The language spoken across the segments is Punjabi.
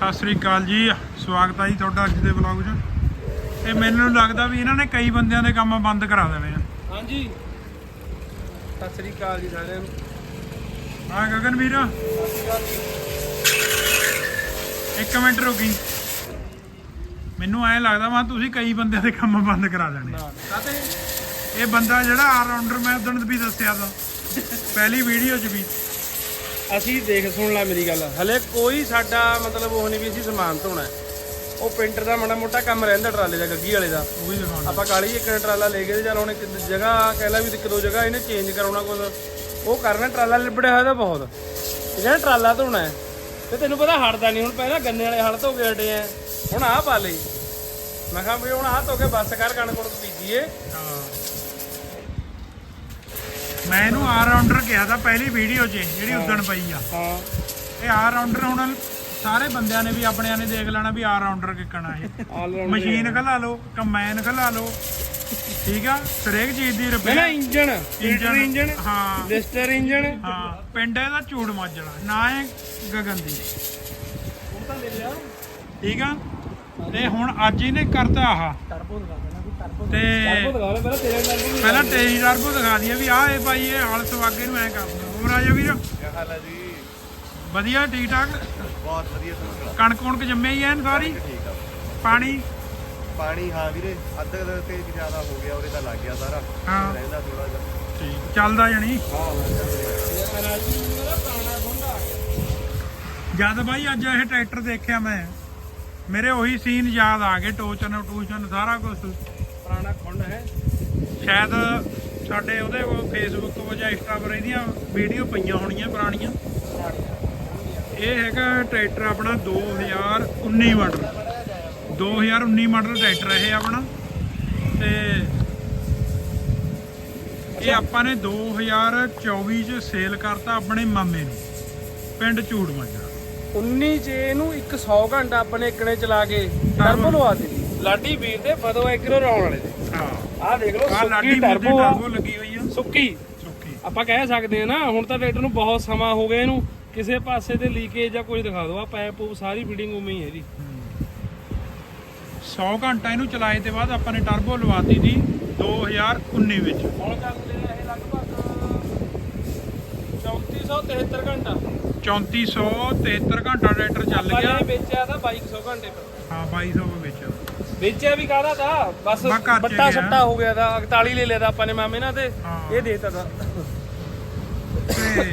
ਸਤਿ ਸ੍ਰੀ ਅਕਾਲ ਜੀ। ਸਵਾਗਤ ਹੈ ਜੀ ਤੁਹਾਡਾ ਅੱਜ ਦੇ ਵਲੌਗ 'ਚ। ਇਹ ਮੈਨੂੰ ਲੱਗਦਾ ਵੀ ਇਹਨਾਂ ਨੇ ਕਈ ਬੰਦਿਆਂ ਦੇ ਕੰਮ ਬੰਦ ਕਰਾ ਦੇਣੇ ਆ। ਹਾਂਜੀ। ਸਤਿ ਸ੍ਰੀ ਅਕਾਲ ਜੀ ਸਾਰਿਆਂ ਨੂੰ। ਆ ਗਗਨ ਵੀਰ। ਇੱਕ ਮਿੰਟ ਰੁਕੀ। ਮੈਨੂੰ ਐਂ ਲੱਗਦਾ ਵਾ ਤੁਸੀਂ ਕਈ ਬੰਦਿਆਂ ਦੇ ਕੰਮ ਬੰਦ ਕਰਾ ਦੇਣੇ ਆ। ਇਹ ਬੰਦਾ ਜਿਹੜਾ ਆਲਰਾਊਂਡਰ ਮੈਂ ਉਦੋਂ ਵੀ ਦੱਸਿਆ ਤਾਂ। ਪਹਿਲੀ ਵੀਡੀਓ 'ਚ ਵੀ। ਅਸੀਂ ਦੇਖ ਸੁਣ ਲੈ ਮੇਰੀ ਗੱਲ। ਹਲੇ ਕੋਈ ਸਾਡਾ ਮਤਲਬ ਉਹ ਨਹੀਂ ਵੀ ਅਸੀਂ ਸਮਾਨ ਧੋਣਾ ਹੈ। ਉਹ ਪੇਂਟਰ ਦਾ ਮਾੜਾ ਮੋਟਾ ਕੰਮ ਰਹਿੰਦਾ ਟਰਾਲੇ ਦਾ ਗੱਗੀ ਵਾਲੇ ਦਾ। ਉਹ ਦਿਖਾਉਣਾ ਆਪਾਂ ਕਾਲੀ ਇੱਕ ਟਰਾਲਾ ਲੈ ਕੇ ਤੇ ਚੱਲ ਹੁਣ ਇੱਕ ਜਗ੍ਹਾ ਕਹਿ ਲਾ ਵੀ ਇੱਕ ਦੋ ਜਗ੍ਹਾ ਇਹਨੇ ਚੇਂਜ ਕਰਾਉਣਾ ਕੁਝ ਉਹ ਕਰਨਾ ਟਰਾਲਾ ਲਿਬੜਿਆ ਹੋਇਆ ਤਾਂ ਬਹੁਤ। ਇਹ ਕਹਿੰਦਾ ਟਰਾਲਾ ਧੋਣਾ ਹੈ ਤੇ ਤੈਨੂੰ ਪਤਾ ਹਟਦਾ ਨਹੀਂ ਹੁਣ ਪਹਿਲਾਂ ਗੰਨੇ ਵਾਲੇ ਹਲ ਧੋ ਕੇ ਹਟੇ ਆ। ਹੁਣ ਆਹ ਪਾ ਲਈ। ਮੈਂ ਕਿਹਾ ਵੀ ਹੁਣ ਆਹ ਧੋ ਕੇ ਬੱਸ ਕਰ ਕਣਕ ਕੁਣਕ ਬੀਜੀਏ। ਹਾਂ। ਮੈਂ ਇਹਨੂੰ ਆਲਰਾਊਂਡਰ ਕਿਹਾ ਤਾਂ ਪਹਿਲੀ ਵੀਡੀਓ 'ਚ ਜਿਹੜੀ ਉਦਣ ਪਈ ਆ। ਹਾਂ। ਇਹ ਆਲਰਾਊਂਡਰ ਹੁਣ ਸਾਰੇ ਬੰਦਿਆਂ ਨੇ ਵੀ ਆਪਣਿਆਂ ਨੇ ਦੇਖ ਲੈਣਾ ਵੀ ਆਲਰਾਊਂਡਰ ਕਿੱਕਣਾ ਇਹ। ਆਲ ਮਸ਼ੀਨ ਖਲਾ ਲਓ ਕੰਬਾਈਨ ਖਲਾ ਲਓ ਠੀਕ ਆ? ਹਰੇਕ ਚੀਜ਼ ਦੀ ਮੈਂ ਨਾ ਰਿਪੇਅਰ ਇੰਜਣ। Filter engine. ਹਾਂ। Lister engine. ਹਾਂ ਪਿੰਡ ਇਹਦਾ ਝੂੜ ਮਾਜਣਾ ਨਾ ਇਹ ਗਗਨ ਦੀ। ਉਹ ਤਾਂ ਲੈ ਲਿਆ ਠੀਕ ਆ? ਤੇ ਹੁਣ ਅੱਜ ਇਹਨੇ ਕਰਤਾ ਆਹ। ਟਰਬੋ ਦਿਖਾ ਦੇਣਾ। ਤੇ ਪਹਿਲਾਂ ਤੇਰੇ ਟਰਬੋ ਦਿਖਾ ਦਈਏ ਵੀ ਆਹ ਇਹ ਭਾਈ ਇਹ ਹਾਲ ਸਵਾਗੇ ਨੂੰ ਐ ਕਰਦਾ ਹੋਰ ਆ ਜਾ ਵੀਰ। ਕੀ ਹਾਲ ਹੈ ਜੀ? ਵਧੀਆ ਠੀਕ ਠਾਕ ਬਹੁਤ ਵਧੀਆ ਤੁਹਾਨੂੰ ਕਣਕ ਕੁਣਕ ਜੰਮਿਆ ਹੀ ਐਨ ਸਾਰੀ? ਠੀਕ ਆ। ਪਾਣੀ? ਪਾਣੀ ਹਾਂ ਵੀਰੇ ਅੱਧ ਤੇ ਜ਼ਿਆਦਾ ਹੋ ਗਿਆ ਉਹਦੇ ਤਾਂ ਲੱਗ ਗਿਆ ਸਾਰਾ। ਹਾਂ। ਰਹਿੰਦਾ ਥੋੜਾ ਜਿਹਾ। ਠੀਕ ਚੱਲਦਾ ਜਣੀ। ਗਿਆ ਜਦ ਬਾਈ ਅੱਜ ਇਹ ਟਰੈਕਟਰ ਦੇਖਿਆ ਮੈਂ ਮੇਰੇ ਉਹੀ ਸੀਨ ਯਾਦ ਆ ਗਏ ਟੋਚਨ ਟੂਸ਼ਨ ਸਾਰਾ ਕੁਝ ਪੁਰਾਣਾ ਖੁੰਡ ਹੈ। ਸ਼ਾਇਦ ਸਾਡੇ ਉਹਦੇ ਕੋਲ ਫੇਸਬੁੱਕ ਤੋਂ ਜਾਂ ਇੰਸਟਾ ਪਰ ਇਹਦੀਆਂ ਵੀਡੀਓ ਪਈਆਂ ਹੋਣੀਆਂ ਪੁਰਾਣੀਆਂ। ਇਹ ਹੈਗਾ ਟਰੈਕਟਰ ਆਪਣਾ 2019 ਮਾਡਲ 2019 ਮਾਡਲ ਟਰੈਕਟਰ ਇਹ ਆਪਣਾ। ਤੇ ਇਹ ਆਪਾਂ ਨੇ 2024 ਚ ਸੇਲ ਕਰਤਾ ਆਪਣੇ ਮਾਮੇ ਨੂੰ ਪਿੰਡ ਝੂੜ ਮਾਜਰਾ 19 ਚ ਇਹਨੂੰ ਇੱਕ 100 ਘੰਟਾ ਆਪਣੇ ਇੱਕਣੇ ਚਲਾ ਕੇ ਟਰਬੋ ਲਵਾ ਦਿੱਤੀ। ਲਾਡੀ ਵੀਰ ਦੇ ਫਤੋ ਐਗਰੋ ਰੌਣ ਵਾਲੇ ਦੇ। ਹਾਂ। ਆਹ ਦੇਖ ਲਓ ਆ ਲਾਡੀ ਸੁੱਕੀ ਟਰਬੋ ਆ। ਟਰਬੋ ਲੱਗੀ ਹੋਈ ਆ। ਸੁੱਕੀ। ਸੁੱਕੀ। ਆਪਾਂ ਕਹਿ ਸਕਦੇ ਹਾਂ ਨਾ ਹੁਣ ਤਾਂ ਟਰੈਕਟਰ ਨੂੰ ਬਹੁਤ ਸਮਾਂ ਹੋ ਗਿਆ ਇਹਨੂੰ। ਕਿਸੇ ਪਾਸੇ ਤੇ ਲੀਕੇਜ ਜਾਂ ਕੁਝ ਦਿਖਾ ਦਿਓ। ਆ ਪੈਪ ਪੂਪ ਸਾਰੀ ਫਿਟਿੰਗ ਉਵੇਂ ਹੀ ਹੈ ਇਹਦੀ 100 ਘੰਟਾ ਇਹਨੂੰ ਚਲਾਏ ਤੇ ਬਾਅਦ ਆਪਾਂ ਨੇ ਟਰਬੋ ਲਵਾਤੀ ਸੀ 2019 ਵਿੱਚ। ਹੁਣ ਚੱਲਦੇ ਆ ਇਹ ਲਗਭਗ 3473 ਘੰਟਾ। 3473 ਘੰਟਾ ਟਰੈਕਟਰ ਚੱਲ ਗਿਆ। ਨੇ ਵੇਚਿਆ ਤਾਂ 2200 ਘੰਟੇ ਪਰ। ਹਾਂ 2200 ਵਿੱਚ। ਵੇਚਿਆ ਵੀ ਕਾਹਦਾ ਤਾ? ਬਸ ਬਸ ਘਰ ਚ ਬੱਟਾ ਗਿਆ। ਸੱਟਾ ਹੋ ਗਿਆ ਦਾ 41 ਲੈ ਲਿਆ ਤਾ ਆਪਾਂ ਨੇ ਮਾਮੇ ਨਾਲ ਤੇ। ਹਾਂ। ਇਹ ਦੇਤਾ ਦਾ ਤੇ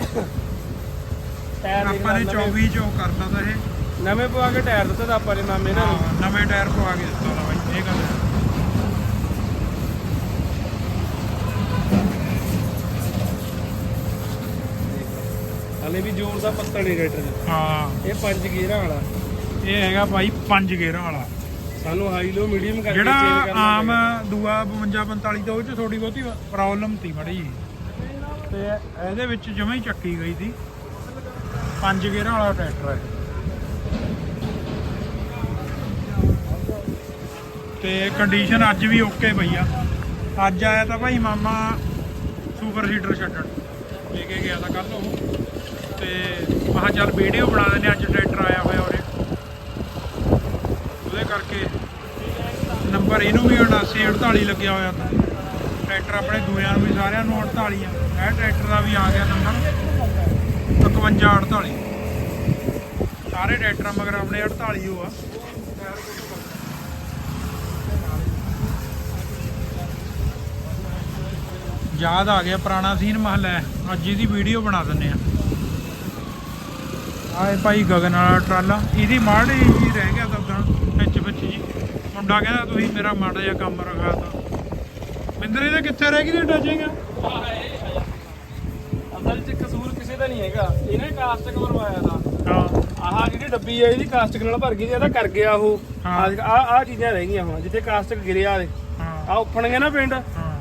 ਟਾਇਰ ਦੇਖ ਆਪਾਂ ਨੇ ਲਾ, 24 ਚੋਂ ਕਰਤਾ ਤਾਂ ਇਹ। ਨਵੇਂ- ਪਵਾ ਕੇ ਟਾਇਰ ਦਿੱਤਾ ਤਾਂ ਆਪਾਂ ਨੇ ਮਾਮੇ ਨਾਲ। ਹਾਂ, ਨਵੇਂ ਟਾਇਰ ਪਵਾ ਕੇ ਦਿੱਤਾ ਤਾ ਬਾਈ ਇਹ ਗੱਲ ਹੈ। ਹਲੇ ਵੀ ਜ਼ੋਰ ਦਾ ਪੱਤਰ ਨਹੀਂ ਰੇਟਰ ਹਾਂ। ਇਹ ਪੰਜ ਗੇਅਰਾਂ ਵਾਲਾ। ਇਹ ਹੈਗਾ ਭਾਈ 5 ਗੇਅਰਾਂ ਵਾਲਾ। ਸਾਨੂੰ ਹਾਈ ਲੋ ਮੀਡੀਅਮ ਕਰਕੇ ਜਿਹੜਾ ਆਮ। ਦੂਆ 52 45 ਦਾ ਉਹ ਚ ਥੋੜੀ ਬਹੁਤੀ ਪ੍ਰੋਬਲਮ ਤੀ ਮੜੀ ਤੇ ਇਹਦੇ ਵਿੱਚ ਜਮਾਂ ਹੀ ਚੱਕੀ ਗਈ ਸੀ। ਪੰਜ ਗੇਅਰਾਂ ਵਾਲਾ ਟਰੈਕਟਰ ਹੈ। ਤੇ ਕੰਡੀਸ਼ਨ ਅੱਜ ਵੀ ਓਕੇ ਪਈ ਆ। ਅੱਜ ਆਇਆ ਤਾਂ ਭਾਈ ਮਾਮਾ ਸੁਪਰ ਸੀਡਰ ਛੱਡਣ। ਲੈ ਕੇ ਗਿਆ ਤਾਂ ਕੱਲ ਉਹ। ਤੇ ਮੈਂ ਕਿਹਾ ਚੱਲ ਵੀਡੀਓ ਬਣਾ ਦਿੰਦੇ ਅੱਜ ਟਰੈਕਟਰ ਆਇਆ ਹੋਇਆ ਉਰੇ ਉਹਦੇ ਕਰਕੇ ਪਰ ਇਹਨੂੰ ਵੀ 79 48 ਲੱਗਿਆ ਹੋਇਆ ਤਾਂ। ਟਰੈਕਟਰ ਆਪਣੇ ਦੂਆਂ ਨੂੰ ਵੀ, ਸਾਰਿਆਂ ਨੂੰ 48 ਆ। ਇਹ ਟਰੈਕਟਰ ਦਾ ਵੀ ਆ ਗਿਆ ਨੰਬਰ। 51 48 ਸਾਰੇ ਟਰੈਕਟਰਾਂ ਮਗਰ ਆਪਣੇ 48 ਹੋ ਆ। ਯਾਦ ਆ ਗਿਆ ਪੁਰਾਣਾ ਸੀਨ ਮਹਲਾ। ਅੱਜ ਇਹਦੀ ਵੀਡੀਓ ਬਣਾ ਦਿੰਨੇ ਆ। ਆਏ ਭਾਈ ਗਗਨ ਵਾਲਾ ਟਰਾਲਾ। ਇਹਦੀ ਮਾੜੀ ਜੀ ਰਹਿ ਗਿਆ ਤਾਂ ਵਿੱਚ ਵਿੱਚ ਜੀ। ਮੁੰਡਾ ਕਹਿੰਦਾ ਤੁਸੀਂ ਮੇਰਾ ਮਾੜਾ ਜਿਹਾ ਕੰਮ ਰਖਾ ਤਾ ਮਿੰਦਰ ਇਹਦੇ ਕਿੱਥੇ ਰਹਿ ਗਈ ਤੇ ਟਚਿੰਗ ਅਸਲ ਚ ਕਸੂਰ ਕਿਸੇ ਦਾ ਨਹੀਂ ਹੈਗਾ। ਇਹਨੇ ਕਾਸਟਿਕ ਮਰਵਾਇਆ ਦਾ ਹਾਂ। ਆਹ ਜਿਹੜੀ ਡੱਬੀ ਹੈ ਇਹਦੀ ਕਾਸਟਿਕ ਨਾਲ ਭਰ ਗਈ ਤੇ ਇਹਦਾ ਕਰ ਗਿਆ ਉਹ। ਹਾਂ। ਆ ਆ ਚੀਜ਼ਾਂ ਰਹਿ ਗਈਆਂ ਹੁਣ ਜਿੱਥੇ ਕਾਸਟਿਕ ਗਿਰਿਆ ਦੇ ਹਾਂ। ਆ ਉੱਫਣਗੇ ਨਾ ਪਿੰਡ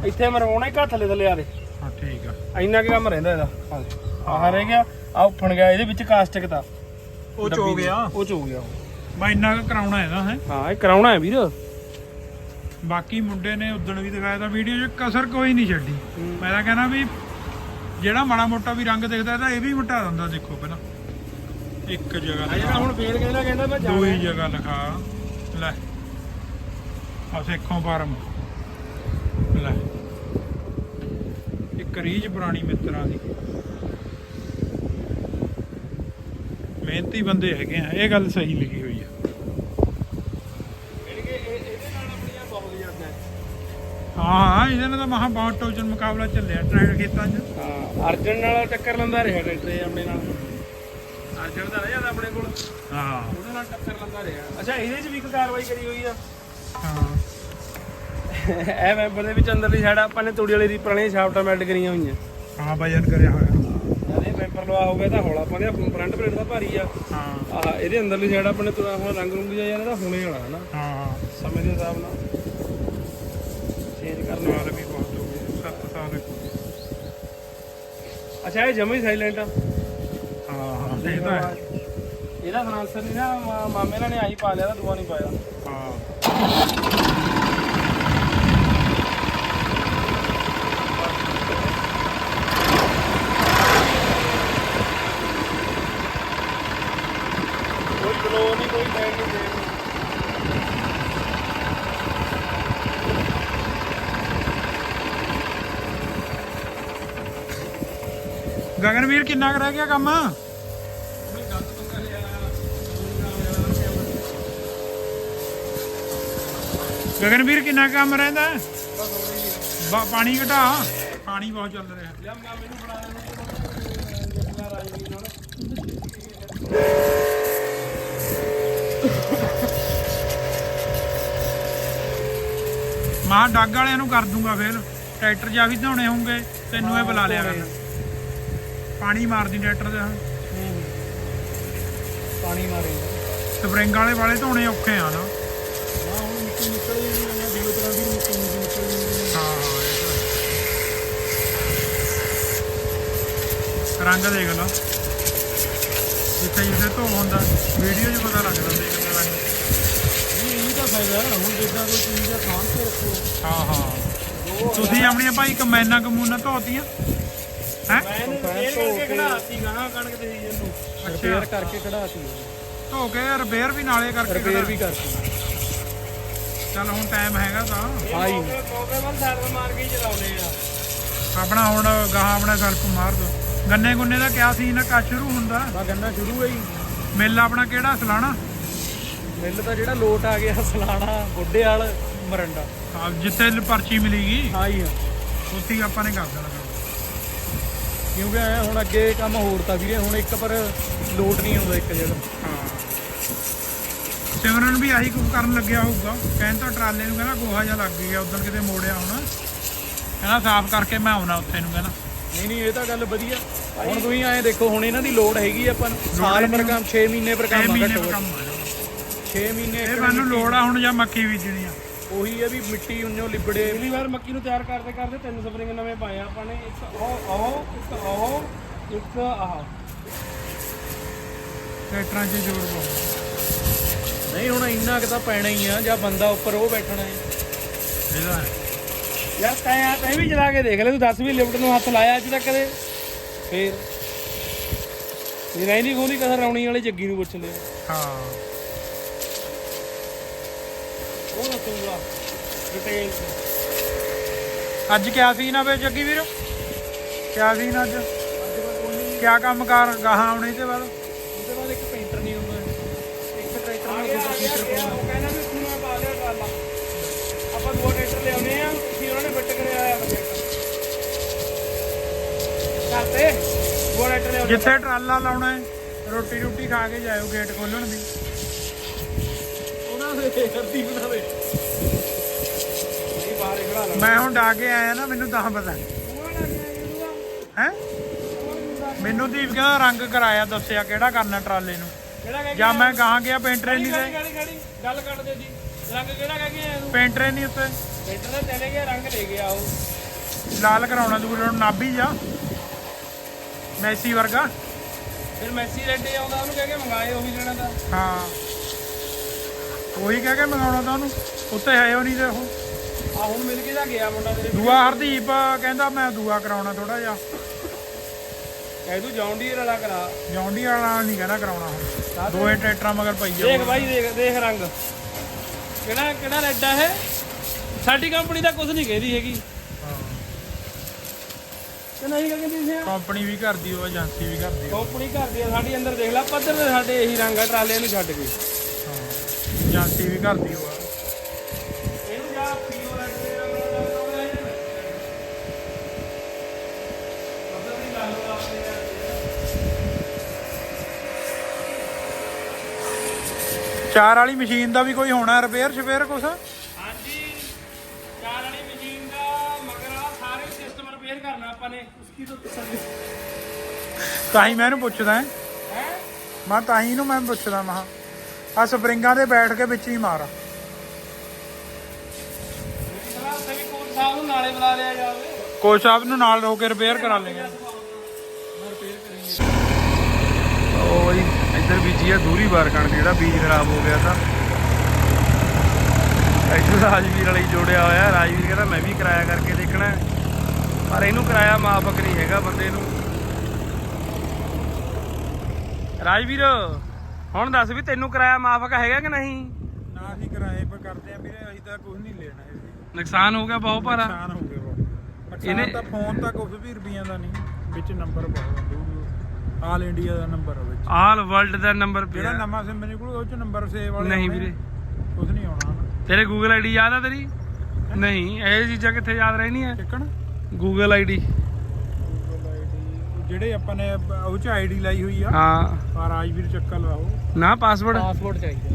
ਇੱਥੇ ਮਰਵਾਉਣਾ ਹੀ ਘੱਟ ਥੱਲੇ ਥੱਲੇ ਆ ਦੇ ਹਾਂ ਠੀਕ ਆ। ਇੰਨਾ ਕੁ ਕੰਮ ਰਹਿੰਦਾ ਇਹਦਾ। ਆਹ। ਆਹ ਰਹਿ ਗਿਆ ਆ ਉੱਫਣ ਗਿਆ ਇਹਦੇ ਵਿੱਚ ਕਾਸਟਿਕ ਦਾ ਉਹ ਚੋ। ਗਿਆ। ਉਹ ਚ ਗਿਆ ਉਹ। ਮੈਂ ਇੰਨਾ ਕੁ ਕਰਾਉਣਾ ਇਹਦਾ ਹੈ। ਹਾਂ ਇਹ ਕਰਾਉਣਾ ਹੈ ਵੀਰ। ਬਾਕੀ ਮੁੰਡੇ ਨੇ ਉਦਣ ਵੀ ਦਿਖਾਇਆ ਤਾਂ ਵੀਡੀਓ 'ਚ ਕਸਰ ਕੋਈ ਨਹੀਂ ਛੱਡੀ। ਮੈਂ ਤਾਂ ਕਹਿੰਦਾ ਵੀ ਜਿਹੜਾ ਮਾੜਾ ਮੋਟਾ ਵੀ ਰੰਗ ਦਿਖਦਾ ਤਾਂ ਇਹ ਵੀ ਮਿਟਾ ਦਿੰਦਾ ਦੇਖੋ ਪਹਿਲਾਂ। ਇੱਕ ਜਗ੍ਹਾ ਆ ਜਿਹੜਾ ਹੁਣ ਫੇਰ ਕਹਿੰਦਾ ਕਹਿੰਦਾ ਮੈਂ ਜਾਣਾ। ਦੂਈ ਹੈ। ਜਗ੍ਹਾ ਲਿਖਾ। ਲੈ ਆ ਸਿੱਖੋਂ ਫਾਰਮ। ਲੈ। ਇੱਕ ਰੀਝ ਪੁਰਾਣੀ ਮਿੱਤਰਾਂ ਦੀ। ਮਿਹਨਤੀ ਬੰਦੇ ਹੈਗੇ ਆ ਇਹ ਗੱਲ ਸਹੀ ਲਿਖੀ ਹੋਈ ਆ ਯਾਨੀ ਕਿ ਇਹ- ਇਹਦੇ ਨਾਲ ਆਪਣੀਆਂ ਬਹੁਤ ਜ਼ਿਆਦਾ ਹੈ ਹਾਂ ਇਹਦੇ ਨਾਲ ਤਾਂ ਮਹਾ ਬਹੁਤ ਮੁਕਾਬਲਾ ਚੱਲਿਆ ਟਰੈਕਟਰ ਖੇਤਾਂ 'ਚ। ਹਾਂ ਅਰਜਨ ਨਾਲ ਟੱਕਰ ਲੈਂਦਾ ਰਿਹਾ ਟਰੈਕਟਰ ਇਹ ਆਪਣੇ ਨਾਲ। ਅਰਜਨ ਦਾ ਰਿਹਾ ਆਪਣੇ ਕੋਲ। ਹਾਂ। ਉਹਦੇ ਨਾਲ ਟੱਕਰ ਲੈਂਦਾ ਰਿਹਾ। ਅੱਛਾ ਇਹਦੇ 'ਚ ਵੀ ਇੱਕ ਕਾਰਵਾਈ ਕਰੀ ਹੋਈ ਆ? ਹਾਂ। ਇਹ ਮੈਂਬਰ ਦੇ ਵਿੱਚ ਅੰਦਰਲੀ ਸਾਈਡ ਆਪਾਂ ਨੇ ਤੂੜੀ ਵਾਲੀ ਦੀ ਪੁਰਾਣੀਆਂ ਸ਼ਾਫਟਾਂ ਮੈਲਟ ਕਰੀਆਂ ਹੋਈਆਂ। ਹਾਂ ਵਜਨ ਕਰਿਆ ਹੋਇਆ। ਜਦ ਇਹ ਮੈਂਬਰ ਲਵਾ ਹੋ ਗਿਆ ਤਾਂ ਹੌਲਾ ਆਪਾਂ ਨੇ ਫਰੰਟ ਪਲੇਟ ਦਾ ਭਾਰੀ ਆ। ਹਾਂ। ਆਹ ਇਹਦੇ ਅੰਦਰਲੀ ਸਾਈਡ ਆਪਣੇ ਤੁਰਾ ਹੁਣ ਰੰਗ ਰੁੰਗ ਜਿਹਾ ਯਾਰ ਇਹਦਾ ਹੁਣੇ ਵਾਲਾ ਹੈ ਨਾ ਹਾਂ। ਸਮੇਂ ਦੇ ਹਿਸਾਬ ਨਾਲ। ਚੇਂਜ ਕਰਨ ਸਾਲ ਵੀ ਬਹੁਤ ਹੋ ਗਏ 7 ਸਾਲ। ਅੱਛਾ ਇਹ ਜਮਾ ਸਾਇਲੈਂਟ ਆ। ਹਾਂ ਹਾਂ ਇਹ ਤਾਂ ਹੈ। ਇਹਦਾ ਫਰਾਂਸਰ ਨਹੀਂ ਨਾ ਮਾ- ਮਾਮੇ ਨਾਲ ਨੇ ਆਹੀ ਪਾ ਲਿਆ ਤਾਂ ਦੂਆ ਨਹੀਂ ਪਾਇਆ। ਹਾਂ ਕੋਈ ਗਲੋ ਨਹੀਂ ਕੋਈ ਬੈਂਡ ਨਹੀਂ ਦੇ ਗਗਨਵੀਰ, ਕਿੰਨਾ ਕੁ ਰਹਿ ਗਿਆ ਕੰਮ? ਗਗਨਵੀਰ, ਕਿੰਨਾ ਕੁ ਕੰਮ ਰਹਿੰਦਾ? ਪਾਣੀ ਘਟਾ। ਪਾਣੀ ਬਹੁਤ ਚੱਲ ਰਿਹਾ। ਜਾਂ ਮਾਂ ਡੱਗ ਵਾਲਿਆਂ ਨੂੰ ਕਰ ਦੂੰਗਾ ਫੇਰ। ਟਰੈਕਟਰ ਜਾ ਵੀ ਧੋਣੇ ਹੋਣਗੇ, ਤੈਨੂੰ ਇਹ ਬੁਲਾ ਲਿਆ ਕਰਨਾ ਪਾਣੀ ਮਾਰਦੀ ਟਰੈਕਟਰ ਦੇ ਪਾਣੀ ਮਾਰੇ। ਸਪਰਿੰਗ ਵਾਲੇ ਵਾਲੇ ਧੋਣੇ ਔਖੇ ਆ ਨਾ। ਹਾਂ ਹੁਣ ਮਿੱਟੀ ਨਿਕਲ ਜਾਂਦੀ ਹੈ ਜਿਵੇਂ ਤਰ੍ਹਾਂ ਦੀ ਮਿੱਟੀ ਨਿਕਲ ਜਾਂਦੀ ਹਾਂ ਹਾਂ ਇਹ ਤਾਂ ਹੈ। ਰੰਗ ਦੇਖ ਲਾ। ਜਿੱਥੇ ਜਿੱਥੇ ਧੋ ਹੁੰਦਾ ਵੀਡੀਓ 'ਚ ਪਤਾ ਲੱਗਦਾ ਦੇਖ ਕੇ ਰੰਗ। ਇਹ ਤਾਂ ਫਾਇਦਾ ਹੁਣ ਜਿੱਦਾਂ ਕੋਈ ਚੀਜ਼ ਆ ਖਾਣ ਕੇ ਰੱਖੋ। ਹਾਂ ਹਾਂ। ਤੁਸੀਂ ਆਪਣੀਆਂ ਭਾਈ ਕਮੈਨਾ ਕਮੂਨਾ ਧੋਤੀਆਂ। ਹੈ? ਮੈਂ ਇਹਨੂੰ ਫੇਰ ਕਰਕੇ ਖੜਾਤੀ। ਗਾਣਾ ਕਣਕ ਦੇ ਸੀਜ਼ਨ ਨੂੰ ਅੱਛਾ ਕਰਕੇ ਖੜਾਤੀ ਧੋ ਕੇ ਰਿਪੇਅਰ ਵੀ ਨਾਲੇ ਕਰਕੇ ਰਿਪੇਅਰ ਵੀ ਕਰਤੀ। ਚੱਲ ਹੁਣ ਟਾਈਮ ਹੈਗਾ ਤਾਂ। ਹਾਂ ਜੀ ਕੋਕੇ ਵੱਲ ਸਰਵ ਮਾਰ ਕੇ ਹੀ ਚਲਾਉਨੇ ਆ ਆਪਣਾ ਹੁਣ ਗਾਹਾਂ ਆਪਣਾ ਸਲਫ ਮਾਰ ਦੋ। ਗੰਨੇ ਗੁੰਨੇ ਦਾ ਕਿਆ ਸੀਨ ਕਾ ਸ਼ੁਰੂ ਹੁੰਦਾ? ਬਾ ਗੰਨਾ ਸ਼ੁਰੂ ਹੈ। ਜੀ ਮਿੱਲ ਆਪਣਾ ਕਿਹੜਾ? ਸਲਾਣਾ? ਮਿੱਲ ਤਾਂ ਜਿਹੜਾ ਲੋਟ ਆ ਗਿਆ ਸਲਾਣਾ ਬੁੱਢੇ ਵਾਲ ਮਰੰਡਾ। ਹਾਂ, ਜਿੱਥੇ ਪਰਚੀ ਮਿਲੀਗੀ ਹਾਂ ਜੀ ਉੱਥੇ ਆਪਾਂ ਨੇ ਕਰ ਦੇਣਾ। ਕਿਉਂਕਿ ਐ ਹੁਣ ਅੱਗੇ ਕੰਮ ਹੋਰ ਤਾਂ ਵੀਰੇ ਹੁਣ ਇੱਕ ਪਰ ਲੋਟ ਨਹੀਂ ਆਉਂਦਾ ਇੱਕ ਜਿਹੜਾ ਹਾਂ। ਸਿਮਰਨ ਵੀ ਆਹੀ ਕੁਝ ਕਰਨ ਲੱਗਿਆ ਹੋਊਗਾ। ਕਹਿਣ ਤਾਂ ਟਰਾਲੇ ਨੂੰ ਕਹਿੰਦਾ ਗੋਹਾ ਜਿਹਾ ਲੱਗ ਗਿਆ ਉਦੋਂ ਕਿਤੇ ਮੋੜਿਆ ਹੁਣ। ਕਹਿੰਦਾ ਸਾਫ਼ ਕਰਕੇ ਮੈਂ ਆਉਣਾ ਉੱਥੇ ਨੂੰ ਕਹਿੰਦਾ। ਨਹੀਂ ਨਹੀਂ ਇਹ ਤਾਂ ਗੱਲ ਵਧੀਆ। ਹੁਣ ਤੁਸੀਂ ਐਂ ਦੇਖੋ ਹੁਣ ਇਹਨਾਂ ਦੀ ਲੋਡ ਹੈਗੀ ਆਪਾਂ ਨੂੰ ਸਾਲ ਪਰ ਕੰਮ 6 ਮਹੀਨੇ ਪਰ 6 ਕੰਮ ਮਹੀਨੇ ਘੱਟੋ ਦਾ ਘੱਟ। ਕੰਮ ਆ। ਜਾਣਾ। 6 ਮਹੀਨੇ ਇਹ ਮੈਨੂੰ ਲੋੜ ਆ ਹੁਣ ਜਾਂ ਮੱਕੀ ਬੀਜਣੀ ਆ। ਉਹੀ ਹੈ ਵੀ ਮਿੱਟੀ ਉੰਨੋ ਲਿਬੜੇ। ਪਹਿਲੀ ਵਾਰ ਮੱਕੀ ਨੂੰ ਤਿਆਰ ਕਰਦੇ ਕਰਦੇ ਤਿੰਨ ਸਪਰਿੰਗ ਨਵੇਂ ਪਾਏ ਆ ਆਪਾਂ ਨੇ। ਇੱਕ ਉਹ ਉਹ ਇੱਕ ਉਹ ਇੱਕ ਆਹ। ਟਰੈਕਟਰਾਂ 'ਚ ਜੋੜ ਪਾਉਣਾ ਨਹੀਂ ਹੁਣ ਇੰਨਾ ਕਿ ਤਾਂ ਪੈਣਾ ਹੀ ਆ ਜਾਂ ਬੰਦਾ ਉੱਪਰ ਉਹ ਬੈਠਣਾ ਹੈ। ਇਹਦਾ। ਯਾਰ ਤੈਂ ਆ ਤੈਂ ਵੀ ਚਲਾ ਕੇ ਦੇਖ ਲੈ ਤੂੰ 10 ਵੀ ਲਿਫਟ ਨੂੰ ਹੱਥ ਲਾਇਆ ਅੱਜ ਤੱਕ ਕਦੇ ਫੇਰ। ਇਹ ਨਹੀਂ ਖੋਲੀ ਕਸਰ ਰੌਣੀ ਵਾਲੇ ਜੱਗੀ ਨੂੰ ਪੁੱਛ ਲਿਆ। ਹਾਂ। ਉਹ ਦੱਸੂਗਾ ਡਿਟੇਲ ਅੱਜ ਕਿਆ ਸੀ ਨਾ ਵੇ ਜੱਗੀ ਵੀਰ? ਕਿਆ ਸੀ ਨਾ ਅੱਜ? ਕਿਆ ਕੰਮ ਕਰ ਗਾਹਾਂ ਆਉਣੇ ਤੇ ਬਾਅਦ ਉਹਦੇ ਬਾਅਦ ਇੱਕ ਪੇਂਟਰ ਨਹੀਂ ਹੁੰਦਾ ਇੱਕ ਟਰੈਕਟਰ ਨਾਲ ਦੂਜਾ ਫੀਚਰ ਪਾਉਣਾ ਉਹ ਕਹਿੰਦਾ ਵੀ ਤੂੰ ਮੈਂ ਪਾ ਲਿਆ ਟਰਾਲਾ ਆਪਾਂ ਦੋ ਟਰੈਕਟਰ ਲਿਆਉਨੇ ਆ ਫਿਰ ਉਹਨਾਂ ਨੇ ਫਿੱਟ ਕਰਿਆ ਆ ਪ੍ਰੋਜੈਕਟ ਕਰਤੇ ਦੋ ਟਰੈਕਟਰ ਲਿਆਉਣੇ ਜਿੱਥੇ ਟਰਾਲਾ ਲਾਉਣਾ ਹੈ ਰੋਟੀ ਰੋਟੀ ਖਾ ਕੇ ਜਾਇਓ ਗੇਟ ਖੋਲਣ ਦੀ। ਉਹਨਾਂ ਦੇ ਕਰਦੀ ਬਣਾ ਦੇ ਨਹੀਂ ਬਾਹਰ ਹੀ ਖੜਾ ਲਾ ਮੈਂ ਹੁਣ ਡਾ ਕੇ ਆਇਆ ਨਾ ਮੈਨੂੰ ਤਾਂ ਪਤਾ। ਹੈ? ਮੈਨੂੰ ਦੀਪ ਕਹਿੰਦਾ ਰੰਗ ਕਰਾਇਆ ਦੱਸਿਆ ਕਿਹੜਾ ਕਰਨਾ ਟਰਾਲੇ ਨੂੰ। ਕਿਹੜਾ ਕਹਿ ਜਾਂ ਮੈਂ ਗਾਹਾਂ ਗਿਆ ਪੇਂਟਰ ਨਹੀਂ ਗਾੜੀ ਤੇ ਗਾੜੀ ਗਾੜੀ। ਗੱਲ ਕੱਟ ਦੇ ਜੀ। ਰੰਗ ਕਿਹੜਾ ਕਹਿ ਗਿਆ ਇਹਨੂੰ ਪੇਂਟਰ ਨਹੀਂ ਉੱਤੇ। ਪੇਂਟਰ ਦਾ ਚਲੇ ਗਿਆ ਰੰਗ ਲੈ ਗਿਆ ਉਹ ਲਾਲ ਕਰਾਉਣਾ ਦੂਰ ਨੂੰ ਨਾਭੀ ਜਾ। ਮੈਸੀ ਵਰਗਾ। ਫਿਰ ਮੈਸੀ ਰੈੱਡ ਆਉਂਦਾ ਉਹਨੂੰ ਕਹਿ ਕੇ ਮੰਗਾਏ ਉਹੀ ਲੈਣਾ ਦਾ ਹਾਂ। ਉਹੀ ਕਹਿ ਕੇ ਮੰਗਾਉਣਾ ਤਾਂ ਉਹਨੂੰ। ਉੱਤੇ ਹੈ ਉਹ ਨਹੀਂ ਤੇ ਉਹ। ਆ ਹੁਣ ਮਿਲ ਕੇ ਤਾਂ ਗਿਆ ਮੁੰਡਾ ਤੇਰੇ ਦੂਆ ਹਰਦੀਪ ਕਹਿੰਦਾ ਮੈਂ ਦੂਆ ਕਰਾਉਣਾ ਥੋੜਾ ਜਿਹਾ। ਕਹਿ ਦੂ ਜੌਂਡੀਅਰ ਵਾਲਾ ਕਰਾ। ਜੌਂਡੀ ਵਾਲਾ ਨਹੀਂ ਕਹਿਣਾ ਕਰਾਉਣਾ ਹੁਣ। ਦੋਏ ਟਰੈਕਟਰਾਂ ਮਗਰ ਪਈ ਦੇਖ ਜਾਊਗਾ ਬਾਈ ਦੇਖ ਦੇਖ ਰੰਗ। ਕਿਹੜਾ ਕਿਹੜਾ ਰੈੱਡ ਆ ਇਹ? ਸਾਡੀ ਕੰਪਨੀ ਦਾ ਕੁਝ ਨਹੀਂ ਕਹਿੰਦੀ ਹੈਗੀ। ਕਿ ਨਹੀਂ ਕਹਿੰਦੀ ਸੀ। ਕੰਪਨੀ ਵੀ ਕਰਦੀ ਉਹ ਏਜੰਸੀ ਵੀ ਕਰਦੀ ਕੰਪਨੀ ਘਰ ਦੀ ਆ ਸਾਡੀ ਅੰਦਰ ਦੇਖ ਲੈ ਪੱਧਰ ਤੇ ਸਾਡੇ ਇਹੀ ਰੰਗ ਆ ਟਰਾਲਿਆਂ ਨੂੰ ਛੱਡ ਕੇ। ਏਜੰਸੀ ਵੀ ਕਰਦੀ ਉਹ ਆ। ਇਹਨੂੰ ਜਾ ਪੀਓ ਆਪਣੇ ਯਾਰ ਚਾਰ ਵਾਲੀ ਮਸ਼ੀਨ ਦਾ ਵੀ ਕੋਈ ਹੋਣਾ ਰਿਪੇਅਰ ਸ਼ਪੇਅਰ ਕੁਛ? ਹਾਂਜੀ ਚਾਰ ਵਾਲੀ ਮਸ਼ੀਨ ਦਾ ਮਗਰ ਆ ਸਾਰੇ ਸਿਸਟਮ ਰਿਪੇਅਰ ਕਰਨਾ ਆਪਾਂ ਨੇ। ਉਸਕੀ ਤੋਂ ਤਸੱਲੀ ਤਾਂ ਹੀ ਮੈਂ ਇਹਨੂੰ ਪੁੱਛਦਾ ਹੈ। ਮੈਂ ਤਾਂ ਹੀ ਇਹਨੂੰ ਮੈਂ ਪੁੱਛਦਾ ਮਹਾ ਆ ਸਪਰਿੰਗਾਂ ਦੇ ਬੈਠ ਕੇ ਵਿੱਚ ਹੀ ਮਾਰ। ਕੋਚ ਸਾਹਿਬ ਨੂੰ ਨਾਲੇ ਬੁਲਾ ਲਿਆ ਜਾਵੇ ਕੋਚ ਸਾਹਿਬ ਨੂੰ ਨਾਲ ਰੋ ਕੇ ਰਿਪੇਅਰ ਕਰਾ ਲੇਗੇ ਉਹ ਇੱਧਰ ਬੀਜੀ ਆ ਦੂਰੀ ਵਾਰ ਕਣਕ ਜਿਹੜਾ ਬੀਜ ਖਰਾਬ ਹੋ ਗਿਆ ਤਾਂ। ਇੱਧਰ ਰਾਜਵੀਰ ਵਾਲੀ ਜੋੜਿਆ ਹੋਇਆ ਰਾਜਵੀਰ ਕਹਿੰਦਾ ਮੈਂ ਵੀ ਕਿਰਾਇਆ ਕਰਕੇ ਦੇਖਣਾ। ਪਰ ਇਹਨੂੰ ਕਿਰਾਇਆ ਮਾਫਕ ਨਹੀਂ ਹੈਗਾ ਬੰਦੇ ਨੂੰ। ਰਾਜਵੀਰ! ਹੁਣ ਦੱਸ ਵੀ ਤੈਨੂੰ ਕਿਰਾਇਆ ਮਾਫਕ ਹੈਗਾ ਕਿ ਨਹੀਂ? ਨਾ ਅਸੀਂ ਕਿਰਾਏ ਪਰ ਕਰਦੇ ਆ ਵੀਰੇ ਅਸੀਂ ਤਾਂ ਕੁਝ ਨਹੀਂ ਲੈਣਾ ਇਹ ਨੁਕਸਾਨ ਹੋ ਗਿਆ ਬਹੁਤ ਭਾਰਾ। ਨੁਕਸਾਨ ਹੋ ਗਿਆ ਬਹੁਤ। ਇਹਨੇ- ਨੁਕਸਾਨ ਤਾਂ ਫੋਨ ਤਾਂ ਕੁਝ ਵੀ ਰੁਪਈਆਂ ਦਾ ਨਹੀਂ। ਵਿੱਚ ਨੰਬਰ ਪਾਓ ਆਲ ਇੰਡੀਆ ਦਾ ਨੰਬਰ ਆ ਵਿੱਚ। ਆਲ ਵਰਲਡ ਦਾ ਨੰਬਰ ਜਿਹੜਾ ਪਿਆ ਨਵਾਂ ਸਿਮ ਮੇਰੇ ਕੋਲ ਉਹ ਚ ਨੰਬਰ ਸੇਵ ਵਾਲੇ ਨਹੀਂ। ਵੀਰੇ। ਕੁਝ ਨਹੀਂ ਆਉਣਾ ਨਾ। ਤੇਰੇ ਗੂਗਲ ਆਈਡੀ ਯਾਦ ਆ ਤੇਰੀ? ਨਹੀਂ ਇਹ ਚੀਜ਼ਾਂ ਕਿੱਥੇ ਯਾਦ ਰਹਿਣੀਆਂ? ਟਿਕਣ ਗੂਗਲ ਆਈਡੀ ਜਿਹੜੇ ਆਪਾਂ ਨੇ ਉਹ ਚ ਆਈਡੀ ਲਾਈ ਹੋਈ ਆ। ਹਾਂ। ਪਰ ਰਾਜਵੀਰ ਚੱਕਰ ਲਾਓ ਨਾ ਪਾਸਵਰਡ ਪਾਸਪੋਰਟ ਚਾਹੀਦਾ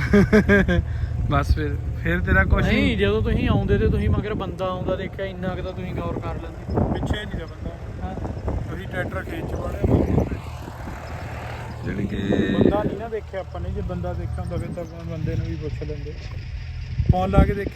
ਬਸ ਫਿਰ ਫਿਰ ਤੇਰਾ ਕੁਝ ਨਹੀਂ ਜਦੋਂ ਤੁਸੀਂ ਆਉਂਦੇ ਤੇ ਤੁਸੀਂ ਮਗਰ ਬੰਦਾ ਆਉਂਦਾ ਦੇਖਿਆ ਇੰਨਾ ਕਿ ਤਾਂ ਤੁਸੀਂ ਗੌਰ ਕਰ ਲੈਂਦੇ। ਪਿੱਛੇ ਨਹੀਂ ਦਾ ਬੰਦਾ। ਹਾਂ। ਅਸੀਂ ਟਰੈਕਟਰ ਖੇਚ ਵੜੇ ਜਿਹੜੀ ਕਿ ਬੰਦਾ ਨਹੀਂ ਨਾ ਦੇਖਿਆ ਆਪਾਂ ਨੇ ਜੇ ਬੰਦਾ ਦੇਖਿਆ ਹੁੰਦਾ ਫਿਰ ਤਾਂ ਬੰਦੇ ਨੂੰ ਵੀ ਪੁੱਛ ਲੈਂਦੇ। ਫੋਨ ਲਾ ਕੇ ਦੇਖਿਆ